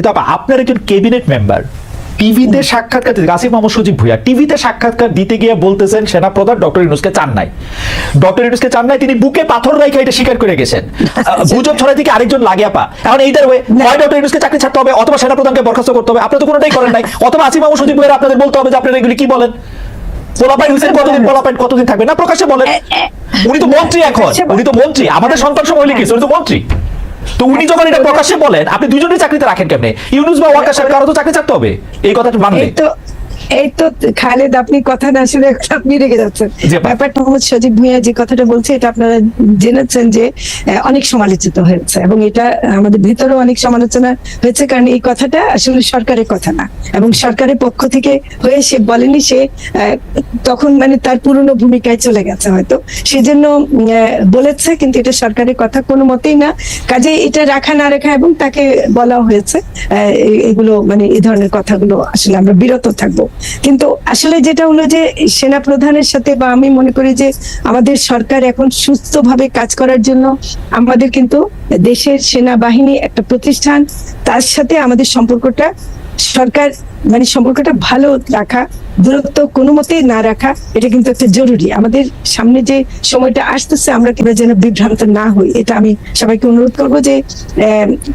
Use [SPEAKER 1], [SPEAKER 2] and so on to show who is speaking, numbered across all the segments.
[SPEAKER 1] কিন্তু আপা আপনার একজন ক্যাবিনেট মেম্বার টিভিতে সাক্ষাৎকার দিতে আসিফ মোহাম্মদ সজীব ভুইয়া টিভিতে সাক্ষাৎকার দিতে গিয়ে বলতেছেন সেনাপ্রধান ডক্টর ইউনুসকে চান নাই ডক্টর ইউনুসকে চান নাই তিনি বুকে পাথর রাইখা এটা স্বীকার করে গেছেন। গুজব ছড়াই থেকে আরেকজন লাগে আপা এখন এইটার ওয়ে হয় ডক্টর ইউনুসকে চাকরি ছাড়তে হবে অথবা সেনাপ্রধানকে বরখাস্ত করতে হবে। আপনারা তো কোনোটাই করেন নাই। অথবা আসিফ মোহাম্মদ সজীব ভুইয়া আপনাদের বলতে হবে যে আপনারা এগুলি কি বলেন? পোলাপাইন হোসেন কতদিন পোলাপাইন কতদিন থাকবে? না প্রকাশ্যে বলেন। উনি তো মন্ত্রী এখন। উনি তো মন্ত্রী। আমাদের সন্তান সময় লিখিস উনি তো মন্ত্রী। তো উনি যখন এটা প্রকাশ্যে বলেন, আপনি দুজনেই চাকরিতে রাখেন কেমনে? ইউনুস বা ওয়াকার সাহেব, কারও তো চাকরি ছাড়তে হবে। এই কথাটা মানলে।
[SPEAKER 2] এই তো খালেদ আপনি কথা না শুনে আপনি রেগে যাচ্ছেন। ব্যাপারটা মোহাম্মদ সজীব ভুঁইয়া যে কথাটা বলছে এটা আপনারা জেনেছেন যে অনেক সমালোচিত হয়েছে এবং এটা আমাদের ভেতরেও অনেক সমালোচনা হয়েছে কারণ এই কথাটা আসলে সরকারের কথা না এবং সরকারের পক্ষ থেকে হয়ে সে বলেনি সে তখন মানে তার পুরনো ভূমিকায় চলে গেছে হয়তো। সেজন্য বলেছে কিন্তু এটা সরকারের কথা কোনো মতেই না। কাজে এটা রাখা না রাখা এবং তাকে বলা হয়েছে আহ, এগুলো মানে এই ধরনের কথাগুলো আসলে আমরা বিরত থাকব। কিন্তু আসলে যেটা হলো যে সেনা প্রধানের সাথে বা আমি মনে করি যে আমাদের সরকার এখন সুস্থভাবে কাজ করার জন্য আমাদের কিন্তু দেশের সেনাবাহিনী একটা প্রতিষ্ঠান, তার সাথে আমাদের সম্পর্কটা সরকার মানে সম্পর্কটা ভালো রাখা, দূরত্ব কোনো মতেই না রাখা, এটা কিন্তু একটা জরুরি। আমাদের সামনে যে সময়টা আসতেছে, আমরা কীভাবে যেন বিভ্রান্ত না হই, এটা আমি সবাইকে অনুরোধ করব যে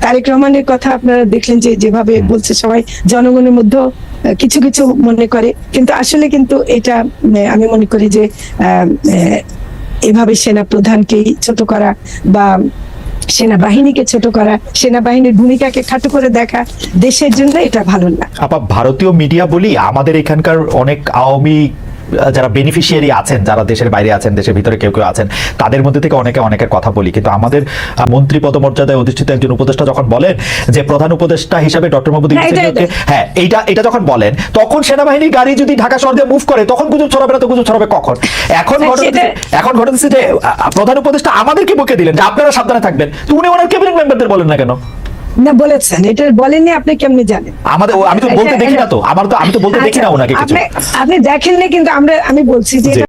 [SPEAKER 2] তারেক রহমানের কথা আপনারা দেখলেন যে যেভাবে বলছে সবাই, জনগণের মধ্যে কিছু কিছু মনে করে। কিন্তু আসলে কিন্তু এটা আমি মনে করি যে এভাবে সেনা প্রধানকেই ছোট করা বা সেনাবাহিনীকে ছোট করা, সেনাবাহিনীর ভূমিকাকে খাটো করে দেখা দেশের জন্য এটা ভালো না।
[SPEAKER 1] আপা, ভারতীয় মিডিয়া বলি, আমাদের এখানকার অনেক আওয়ামী যারা বেনিফিশিয়ারি আছেন যারা দেশের বাইরে আছেন দেশের ভিতরে কেউ কেউ আছেন তাদের মধ্যে থেকে অনেকে অনেকের কথা বলি। কিন্তু আমাদের মন্ত্রী পদমর্যাদায় অধিষ্ঠিত একজন উপদেষ্টা যখন বলেন যে প্রধান উপদেষ্টা হিসাবে ডক্টর মোহাম্মদ
[SPEAKER 2] না,
[SPEAKER 1] ইউনূসের
[SPEAKER 2] এটা-
[SPEAKER 1] হ্যাঁ এইটা এটা যখন বলেন তখন সেনাবাহিনী গাড়ি যদি ঢাকা শহর দিয়ে মুভ করে তখন গুজব ছড়াবে না তো গুজব ছড়াবে কখন? এখন
[SPEAKER 2] না,
[SPEAKER 1] ঘটনা এখন ঘটনা যে প্রধান উপদেষ্টা আমাদেরকে বকে দিলেন যে আপনারা সাবধানে থাকবেন। তো উনি ওনার ক্যাবিনেট মেম্বারদের বলেন না কেন?
[SPEAKER 2] না বলেছেন। এটা বলেননি আপনি কেমনি জানেন?
[SPEAKER 1] আমাদের আমি তো বলতে
[SPEAKER 2] আচ্ছা,
[SPEAKER 1] দেখি না তো। আমার তো আমি তো বলতে দেখি না ওনাকে কিছু।
[SPEAKER 2] আপনি দেখেননি কিন্তু আমরা আমি বলছি যে।